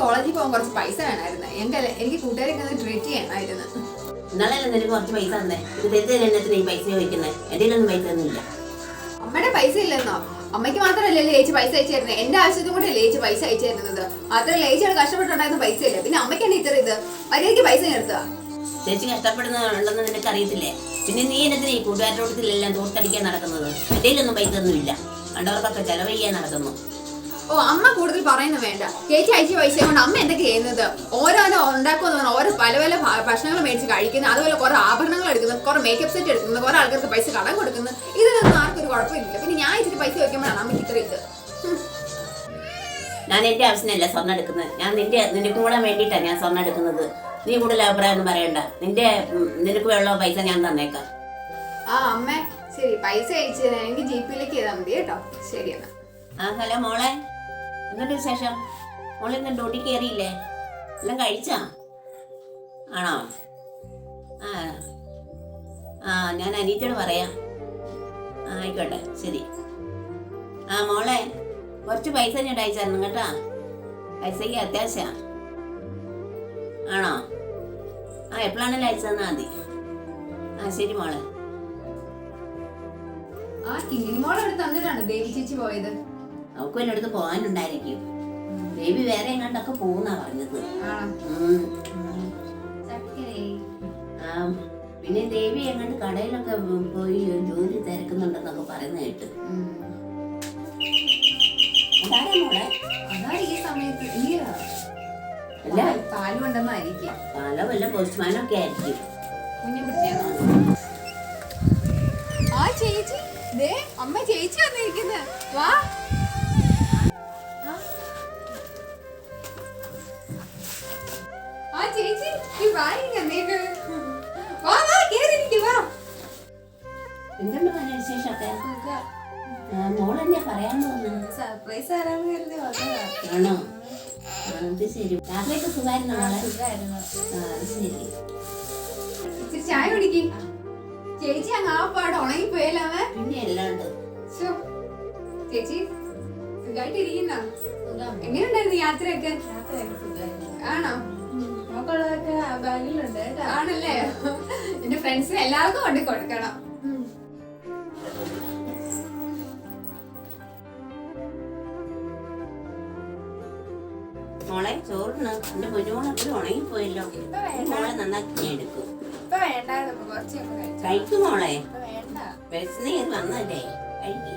കോളേജിൽ പോകാൻ കുറച്ച് പൈസ വേണമായിരുന്നു എന്റെ എനിക്ക് കൂട്ടുകാരൊക്കെ ഒന്ന് ട്രീറ്റ് ചെയ്യണമായിരുന്നു. ഇന്നലെ നിനക്ക് കുറച്ച് പൈസ തന്നേ? ഇത് ഈ പൈസ ചോദിക്കുന്നത് എന്റെ കയ്യിലൊന്നും പൈസ ഒന്നുമില്ല അമ്മയുടെ പൈസ ഇല്ലെന്നോ? അമ്മയ്ക്ക് മാത്രമല്ലേ ലേച്ച് പൈസ അയച്ചു തരുന്നത് എന്റെ ആവശ്യത്തിന് കൂടെ ലേച്ച് പൈസ അയച്ചു തരുന്നത് മാത്രമല്ല ചേച്ചിയുടെ കഷ്ടപ്പെട്ടുണ്ടായിരുന്ന പൈസ ഇല്ല പിന്നെ അമ്മയ്ക്കാണ് ഇത്ര ഇത്? മര്യാദയ്ക്ക് പൈസ നിർത്തുക ചേച്ചി കഷ്ടപ്പെടുന്നുണ്ടെന്ന് നിനക്ക് അറിയത്തില്ലേ? പിന്നെ നീ എന്നതിന് ഈ കൂട്ടുകാരുടെ കൂട്ടത്തിലെല്ലാം തോർത്തടിക്കാൻ നടക്കുന്നത്? എന്തെങ്കിലും പൈസ ഒന്നുമില്ല കണ്ടവർക്കൊക്കെ ചെലവ് ചെയ്യാൻ നടക്കുന്നു. ഓ അമ്മ കൂടുതൽ പറയുന്നത് വേണ്ട. ചേച്ചി അയച്ച പൈസ കൊണ്ട് അമ്മ എന്തൊക്കെ ചെയ്യുന്നത്? ഓരോരോ ഉണ്ടാക്കുമെന്ന് പറഞ്ഞാൽ ഓരോ പല പല ഭക്ഷണങ്ങൾ മേടിച്ച് കഴിക്കുന്നത് അതുപോലെ കുറെ ആഭരണങ്ങൾ എടുക്കുന്നു കുറെ മേക്കപ്പ് സെറ്റ് എടുക്കുന്നു കുറെ ആൾക്കാർക്ക് പൈസ കടം കൊടുക്കുന്നു ഇതിനൊന്നും ആർക്കും ഒരു കുഴപ്പമില്ല. പിന്നെ ഞാൻ ഇച്ചിരി പൈസ വയ്ക്കുമ്പോഴാണ് അമ്മയ്ക്ക് ഇത്ര ഇത്. ഞാൻ എന്റെ ആവശ്യമല്ല സ്വർണം എടുക്കുന്നത്. ഞാൻ നിന്റെ നിനക്കും കൂടെ വേണ്ടിയിട്ടാണ് ഞാൻ സ്വർണം എടുക്കുന്നത്. നീ കൂടുതൽ അഭിപ്രായം ഒന്നും പറയണ്ട. നിന്റെ നിനക്ക് വേണ്ട പൈസ ഞാൻ തന്നേക്കാം. ആ അമ്മേ ശരി. പൈസ അയച്ചു തരാം. എനിക്ക് ജി പിയിലേക്ക് ചെയ്താൽ മതി കേട്ടോ. ശരി എന്നാ. ആ ഹലോ മോളെ. എന്നിട്ട് വിശേഷം? മോളിന്ന് ഡ്യൂട്ടി കയറിയില്ലേ എല്ലാം കഴിച്ചാ? ആണോ? ആ. ആ ഞാൻ അനീറ്റോട് പറയാം. ആയിക്കോട്ടെ ശരി. ആ മോളെ കുറച്ച് പൈസ ഞാൻ അയച്ചായിരുന്നു കേട്ടാ. പൈസയ്ക്ക് അത്യാവശ്യമാണ് ആണോ? ആ എപ്പോഴാണല്ലോ അയച്ചു തന്നാൽ മതി. ആ ശരി മോളെ. ആ കിങ്ങിനി മോളെ അവിടെ തന്നിട്ടാണ് ദേവി ചേച്ചി പോയത്. അവൾക്ക് എന്റെ അടുത്ത് പോകാനുണ്ടായിരിക്കും. ബേബി വേറെ എങ്ങാണ്ടൊക്കെ പോകുന്നാ പറഞ്ഞത്. പിന്നെ ദേവി എങ്ങാണ്ട് കടയിലൊക്കെ പോയി ജോലി തിരക്കുന്നുണ്ടെന്നൊക്കെ പറയുന്ന കേട്ട്. അതാ ഈ സമയത്ത് അല്ല. പാൽ കൊണ്ടെന്നായിരിക്കും പല വല്ല പോസ്റ്റ്മാനൊക്കെ ആയിരിക്കും. ആ ചേച്ചി. ദേ അമ്മ ചേച്ചി വന്നിരിക്കുന്നത് വാ. ആ ചേച്ചി ഈ വായിങ്ങ നേക്ക്. വാ വാ കേറിയിരിക്ക് വാ. എന്തുണ്ട് മോനെ വിശേഷമൊക്കെ? ആ, മോളെന്നെ പറയാൻ തോന്നുന്നു സർപ്രൈസ് ആരാന്ന് കരുതി ആണോ? അത് ശരി. രാത്രിയൊക്കെ സുഖമായിരുന്നു മോളെ? ആ, അത് ശരി. ഇച്ചിരി ചായ കുടിക്കി. ചേച്ചി അങ്ങ് ആ പാട് പോയല്ലോ പിന്നെ എല്ലാണ്ട്. ചേച്ചി സുഖമായിട്ടിരിക്കുന്ന? എങ്ങനെയുണ്ടായിരുന്നു യാത്രയൊക്കെ? ആണോ? നമുക്കുള്ളതൊക്കെ ബാഗിലുണ്ട്. ആണല്ലേ? എന്റെ ഫ്രണ്ട്സിന് എല്ലാവർക്കും കൊണ്ട് കൊടുക്കണം. മോളെ ചോറിന് എന്റെ എപ്പോഴും ഉണങ്ങിപ്പോയല്ലോ. മോളെ നന്നാക്കി ഞാൻ എടുക്കും കഴിക്കും. മോളെ. വേണ്ട. വന്നല്ലേ കഴിക്ക്.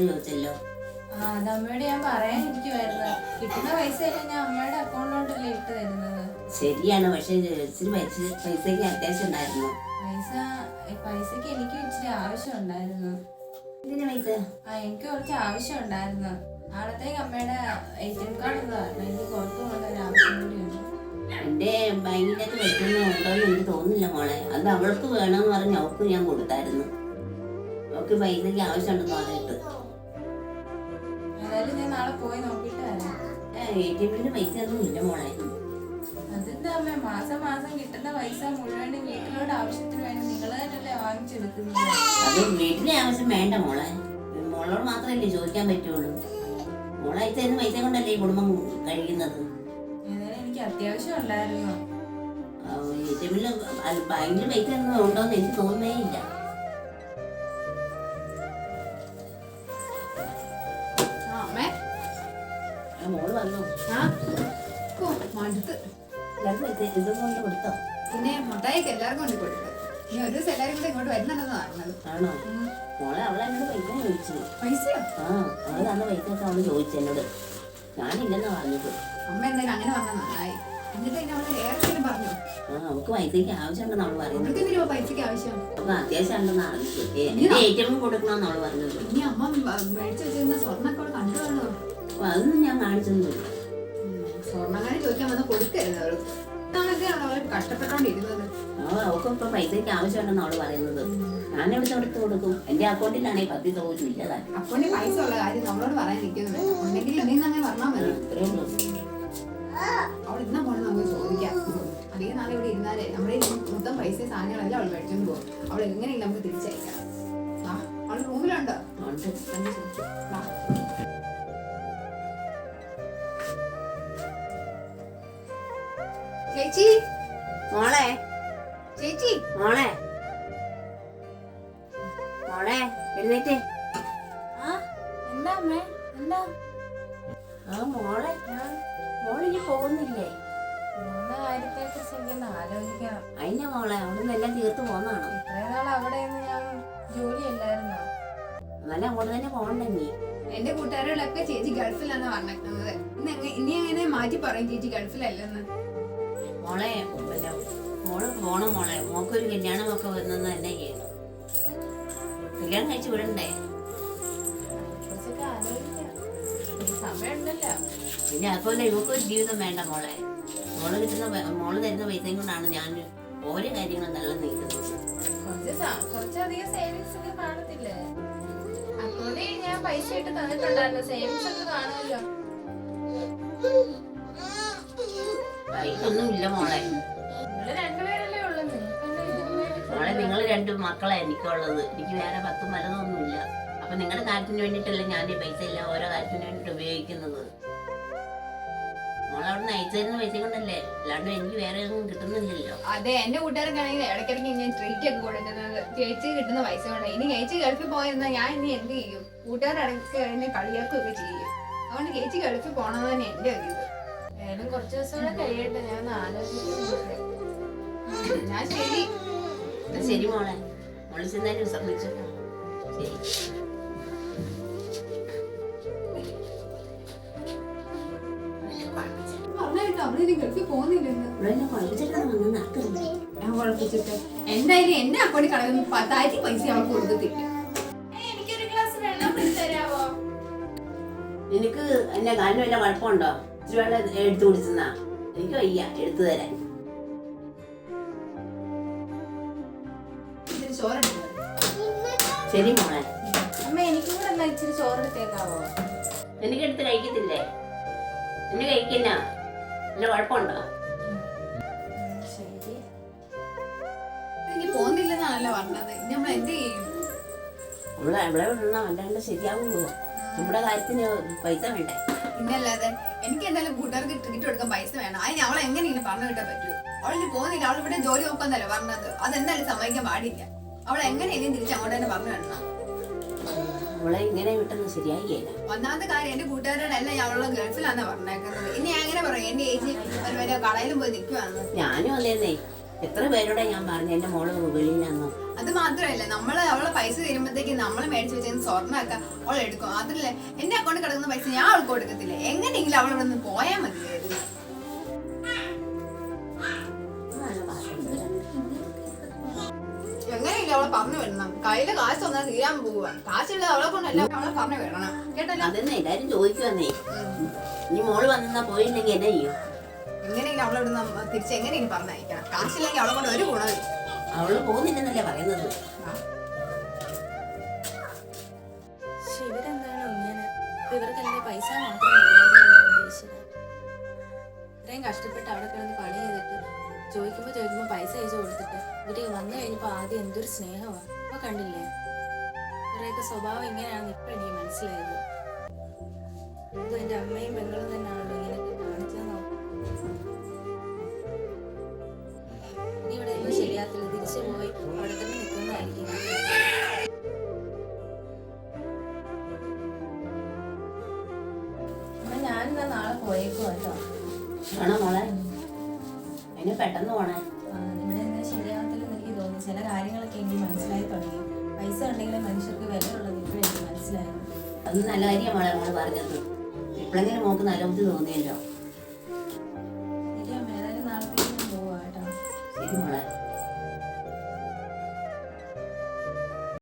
ചോദിച്ചല്ലോ ആ അത് അമ്മയോട് ഞാൻ പറയാനിരിക്കുവായിരുന്നു. കിട്ടുന്ന പൈസ ഞാൻ അമ്മയുടെ അക്കൗണ്ടിലോട്ടല്ലേ ഇട്ട് തരുന്നത്? ശരിയാണ് പക്ഷെ ഇച്ചിരി പൈസ പൈസയ്ക്ക് അത്യാവശ്യം ഉണ്ടായിരുന്നു. പൈസ പൈസക്ക് എനിക്ക് ഇച്ചിരി ആവശ്യമുണ്ടായിരുന്നു. എന്തിനാ പൈസ? ആ എനിക്ക് കുറച്ച് ആവശ്യം ഉണ്ടായിരുന്നു നാളത്തേക്ക് അമ്മയുടെ എ ടി എം കാർഡ് ഒന്ന് തരണം എനിക്ക് പുറത്തു പോകേണ്ട ഒരു ആവശ്യം കൂടിയുണ്ട് എന്റെ ബാങ്കിലേക്ക് വെക്കുന്ന ഉണ്ടോന്ന് എനിക്ക് തോന്നുന്നില്ല മോളെ. അത് അവൾക്ക് വേണമെന്ന് പറഞ്ഞ് അവൾക്ക് ഞാൻ കൊടുത്തായിരുന്നു. അവൾക്ക് പൈസക്ക് ആവശ്യമുണ്ടെന്ന് പറഞ്ഞു പോയി നോക്കിയിട്ട് വരാം. എ ടി എമ്മിന് പൈസ ഒന്നും ഇല്ല മോളെ. അതെന്താ അമ്മ മാസം മാസം കിട്ടുന്ന പൈസ വീട്ടിലോട്ട് ആവശ്യത്തിന് വേണ്ടി നിങ്ങൾ തന്നെയല്ലേ വാങ്ങിച്ചെടുക്കുന്നത്? അത് വീട്ടിലെ ആവശ്യം വേണ്ട മോളെ. മോളോട് മാത്രമല്ലേ ചോദിക്കാൻ പറ്റുള്ളൂ. മോളെ അയച്ചു പൈസ കൊണ്ടല്ലേ ഈ കുടുംബം ഏതായാലും എനിക്ക് അത്യാവശ്യം ഉണ്ടായിരുന്നു എ ടി എമ്മിൽ ബാങ്കിൽ പൈസ ഒന്നും ഉണ്ടോന്ന് എനിക്ക് തോന്നുന്നേ ഇല്ല. മോൾ വന്നു? ആ? ഓ, മടുത്ത് എല്ലാവർക്കും പൈസ ഇതും കൊണ്ട് കൊടുത്തോ? പിന്നെ മുട്ടായിക്ക് എല്ലാവർക്കും കൊണ്ട് കൊടുത്തു. ഇനി ഒരു ദിവസം എല്ലാവരും കൂടെ ഇങ്ങോട്ട് വരുന്നുണ്ടെന്ന് പറഞ്ഞത്. ആണോ? മോളെ അവളെ എന്നോട് പൈസ ചോദിച്ചു. പൈസയോ? ആ അവൾ തന്ന അവൾ ചോദിച്ചു എന്നോട്. ഞാനില്ലെന്നാ പറഞ്ഞത്. അമ്മ എന്തായാലും അങ്ങനെ പറഞ്ഞാൽ നന്നായി. എന്നിട്ട് പിന്നെ അവൾ ഏറെ പറഞ്ഞു? ആ പൈസക്ക് ആവശ്യമുണ്ടെന്ന് അവൾ പറയുന്നത്. അവൾക്ക് എന്തിനാ പൈസക്ക് ആവശ്യം? അപ്പൊ അത്യാവശ്യം ഉണ്ടെന്ന് അറിഞ്ഞു എം കൊടുക്കണമെന്ന് അവൾ പറഞ്ഞത്. ഇനി അമ്മ മേടിച്ചു വെച്ചിരുന്ന സ്വർണൊക്കെ അവൾ അപ്പൊ അതൊന്നും ഞാൻ കാണിച്ചൊന്നുമില്ല. സ്വർണങ്ങനെ ചോദിക്കാൻ വന്ന് കൊടുക്കരുത് അവൾ ഇതാണൊക്കെയാണ് അവൾ കഷ്ടപ്പെട്ടോണ്ടിരുന്നത് ആ അവൾക്ക് ഇപ്പൊ പൈസയ്ക്ക് ആവശ്യമുണ്ടെന്ന് അവൾ പറയുന്നത്. ഞാൻ എവിടെ എടുത്ത് കൊടുക്കും? എന്റെ അക്കൗണ്ടിലാണെങ്കിൽ പത്തി തോന്നും ഇല്ലതാ അക്കൗണ്ടിൽ പൈസ ഉള്ള കാര്യം നമ്മളോട് പറയാൻ ഉണ്ടെങ്കിൽ ഇനി പറഞ്ഞാൽ മതി. അവൾ ഇന്ന പോലെ നമുക്ക് ചോദിക്കാം. അധികം നാളെ ഇവിടെ ഇരുന്നാലേ നമ്മുടെ മൊത്തം പൈസ സാധനങ്ങളെല്ലാം അവൾ മേടിച്ചോണ്ട് പോകും. അവൾ എങ്ങനെയെങ്കിലും നമുക്ക് തിരിച്ചയക്കാം. അവൾ റൂമിലുണ്ടോ? ഉണ്ട്. ചേച്ചി? മോളെ? ചേച്ചി മോളെ? മോളെ എഴുന്നേറ്റേ. ആ എന്താ അമ്മേ? എന്താ? ആ മോളെ മോളിനി പോകുന്നില്ലേ? ആലോചിക്കണം. അതിന്റെ മോളെ അവിടുന്ന് എല്ലാം തീർത്ത് പോന്നാണോ? ഇത്രയും നാൾ അവിടെ ഞാൻ ജോലിയല്ലായിരുന്നോ എന്നാലും അങ്ങോട്ട് തന്നെ പോകണ്ടേ നീ എന്റെ കൂട്ടുകാരോടൊക്കെ ചേച്ചി ഗൾഫിലാണ് എങ്ങ- ഇനി അങ്ങനെ മാറ്റി പറയും ചേച്ചി ഗൾഫിലല്ലെന്ന്? മോളെ പിന്നെ മോൾ പോണം മോളെ. മോക്കൊരു കല്യാണമൊക്കെ വന്നെന്ന് തന്നെ ചെയ്യണം കല്യാണം കഴിച്ച് വിടണ്ടേ? പിന്നെ അതുപോലെ ഇവക്കൊരു ജീവിതം വേണ്ട മോളെ. മോൾ കിട്ടുന്ന മോൾ തരുന്ന പൈസയും കൊണ്ടാണ് ഞാൻ ഓരോ കാര്യങ്ങളും നല്ല നീക്കുന്നത് സേവിങ്സ് ഞാൻ പൈസ ഇട്ട് തന്നിട്ടുണ്ടായിരുന്നു. സേവിങ്സ് ഒക്കെ കാണുമല്ലോ. പൈസൊന്നും ഇല്ല മോളെ മോളെ നിങ്ങൾ രണ്ട് മക്കളെ എനിക്കുള്ളത് എനിക്ക് വേറെ പത്തും മരുന്നൊന്നുമില്ല. അപ്പൊ നിങ്ങളുടെ കാര്യത്തിന് വേണ്ടിയിട്ടല്ലേ ഞാൻ ഈ പൈസ ഇല്ല ഓരോ കാര്യത്തിന് വേണ്ടിട്ട് ഉപയോഗിക്കുന്നത്. മോളെ അവിടെ നിന്ന് അയച്ചു തരുന്ന പൈസ കൊണ്ടല്ലേ? അല്ലാണ്ട് എനിക്ക് വേറെ ഒന്നും കിട്ടുന്നില്ലല്ലോ. അതെ എന്റെ കൂട്ടുകാർക്കാണെങ്കിൽ ഇടയ്ക്കിടയ്ക്ക് ഞാൻ ട്രീറ്റ് ഒക്കെ കൊടുക്കുന്നത്. ചേച്ചി കിട്ടുന്ന പൈസ കൊണ്ട്. ഇനി ചേച്ചി ഗൾഫിൽ പോയിരുന്ന ഞാൻ ഇനി എന്ത് ചെയ്യും? കൂട്ടുകാർ ഇടയ്ക്ക് എന്നെ കളിയാക്കുകയൊക്കെ ചെയ്യും. അതുകൊണ്ട് ചേച്ചി ഗൾഫിൽ പോകണമെന്ന് തന്നെ എന്റെ ഒരു ഇത്. ഏതായാലും കുറച്ച് ദിവസം കൂടെ കഴിയട്ടെ ഞാൻ ഒന്ന് ആലോചിക്കുന്നുണ്ട് ഞാൻ ശരി. എന്നാ ശരി മോളെ. മോളിൽ ചെന്നാലും ശരി. എന്നെ കുഴപ്പിച്ചിട്ട്. എന്തായാലും എന്റെ അക്കൗണ്ടിൽ കളയുന്ന പത്തായിരത്തി പൈസ അവൾക്ക് കൊടുക്കത്തില്ല നിനക്ക് എന്നെ കാലിന് വല്ല കുഴപ്പമുണ്ടോ? ഇച്ചിരി വെള്ളം എടുത്തു കുടിച്ചെന്നാ. എനിക്ക് വയ്യ എടുത്തു തരാൻ. ശരി മോളെ. അമ്മ എനിക്കും കൂടെ എന്നാ ഇച്ചിരി ചോറെടുത്തേക്കാവോ? നിനക്ക് എടുത്ത് കഴിക്കത്തില്ലേ? എന്നെ കഴിക്കില്ല വല്ല കുഴപ്പമുണ്ടോ? എനിക്ക് പോകുന്നില്ലെന്നാണല്ലോ പറഞ്ഞത്. നമ്മൾ എന്ത് ചെയ്യും? ഇവിടെ ഇവിടെ വിടണം അല്ലാണ്ട് ശരിയാവുമോ നമ്മുടെ കാര്യത്തിന് പൈസ വേണ്ടേ? പിന്നല്ലാതെ എനിക്ക് എന്തായാലും കൂട്ടുകാർക്ക് ടിക്കറ്റ് കൊടുക്കാൻ പൈസ വേണം. അതിന് അവളെ എങ്ങനെ ഇങ്ങനെ പറഞ്ഞു കിട്ടാൻ പറ്റൂ. അവളിന് പോകുന്നില്ല. അവൾ ഇവിടെ ജോലി നോക്കാന്നല്ലേ പറഞ്ഞത്. അതെന്തായാലും സമ്മതിക്കാൻ പാടില്ല. അവൾ എങ്ങനെയെങ്കിലും തിരിച്ച് അങ്ങോട്ട് തന്നെ പറഞ്ഞു വേണം അവളെ ഇങ്ങനെ വിട്ടെന്ന് ശരിയായില്ല? ഒന്നാമത്തെ കാര്യം എന്റെ കൂട്ടുകാരോടല്ല എല്ലാം അവളെ ഗൾഫിലാന്നാ പറഞ്ഞേക്കുന്നത്. ഇനി എങ്ങനെ പറയും? എന്റെ ഏജ് ഒരു വരെ കടയിലും പോയി നിൽക്കുവാന്ന് ഞാനും അതേന്നേ. എത്ര പേരോടെ ഞാൻ പറഞ്ഞു? എന്റെ മോൾ വെളിയിലാന്നു അത് മാത്രമല്ല നമ്മൾ അവളെ പൈസ തരുമ്പോഴത്തേക്ക് നമ്മൾ മേടിച്ച് വെച്ചാൽ സ്വർണമൊക്കെ അവൾ എടുക്കും. അതല്ലേ എന്റെ അക്കൗണ്ടിൽ കിടക്കുന്ന പൈസ ഞാൻ അവൾക്ക് കൊടുക്കത്തില്ല. എങ്ങനെയെങ്കിലും അവൾ ഇവിടെ നിന്ന് പോയാൽ മതി. എങ്ങനെയില്ല അവളെ പറഞ്ഞു വിടണം. കയ്യിലെ കാശ് ഒന്നാ തീരാൻ പോവുക കാശുള്ളത് അവളെ കൊണ്ടല്ല അവളെ പറഞ്ഞു വിടണം. കേട്ടല്ലോ? അതെന്നെ എല്ലാരും ചോദിക്കുവന്നേ. ഇനി മോൾ വന്നാ പോയില്ലെങ്കിൽ എന്നെ ചെയ്യും? എങ്ങനെയെങ്കിലും അവളെ ഇവിടെ നിന്ന് തിരിച്ച് എങ്ങനെയെങ്കിലും പറഞ്ഞയക്കണം കാശില്ലെങ്കിൽ അവളെ കൊണ്ട് ഒരു ഗുണമില്ല അവൾ പോകുന്നില്ലെന്നല്ലേ പറയുന്നത്? പക്ഷെ ഇവരെന്താണ് ഇങ്ങനെ? ഇവർക്ക് പൈസ മാത്രം. ഇത്രയും കഷ്ടപ്പെട്ട് അവിടെ കിടന്ന് പണി ചെയ്തിട്ട് ചോദിക്കുമ്പോ ചോദിക്കുമ്പോ പൈസ അയച്ചു കൊടുത്തിട്ട് ഇവർ വന്നു കഴിഞ്ഞപ്പോ ആദ്യം എന്തൊരു സ്നേഹമാണ് അപ്പൊ കണ്ടില്ലേ? ഇവരുടെയൊക്കെ സ്വഭാവം ഇങ്ങനെയാണെന്ന് ഇപ്പൊ എനിക്ക് മനസ്സിലായത്? ഇത് എന്റെ അമ്മയും പെങ്ങളും തന്നെയാണല്ലോ തിരിച്ചു പോയി. അവിടെ തന്നെ നിൽക്കുന്നതായിരിക്കും ഞാനിന്നാ നാളെ പോയേക്കോ കേട്ടോ. വേണോ മോളെ? അതിന് പെട്ടെന്ന് പോണേ. ഇവിടെ എന്നാ ശരിയാകത്തില്ലെന്ന് എനിക്ക് തോന്നി ചില കാര്യങ്ങളൊക്കെ എനിക്ക് മനസ്സിലായി തുടങ്ങി. പൈസ ഉണ്ടെങ്കിലേ മനുഷ്യർക്ക് വിലയുള്ളത് ഇപ്പോഴെനിക്ക് മനസ്സിലായി മനസ്സിലായത്. അത് നല്ല കാര്യമാണ് മോൾ പറഞ്ഞത്. ഇപ്പോഴെങ്കിലും മോക്ക് നല്ല ബുദ്ധി തോന്നിയല്ലോ.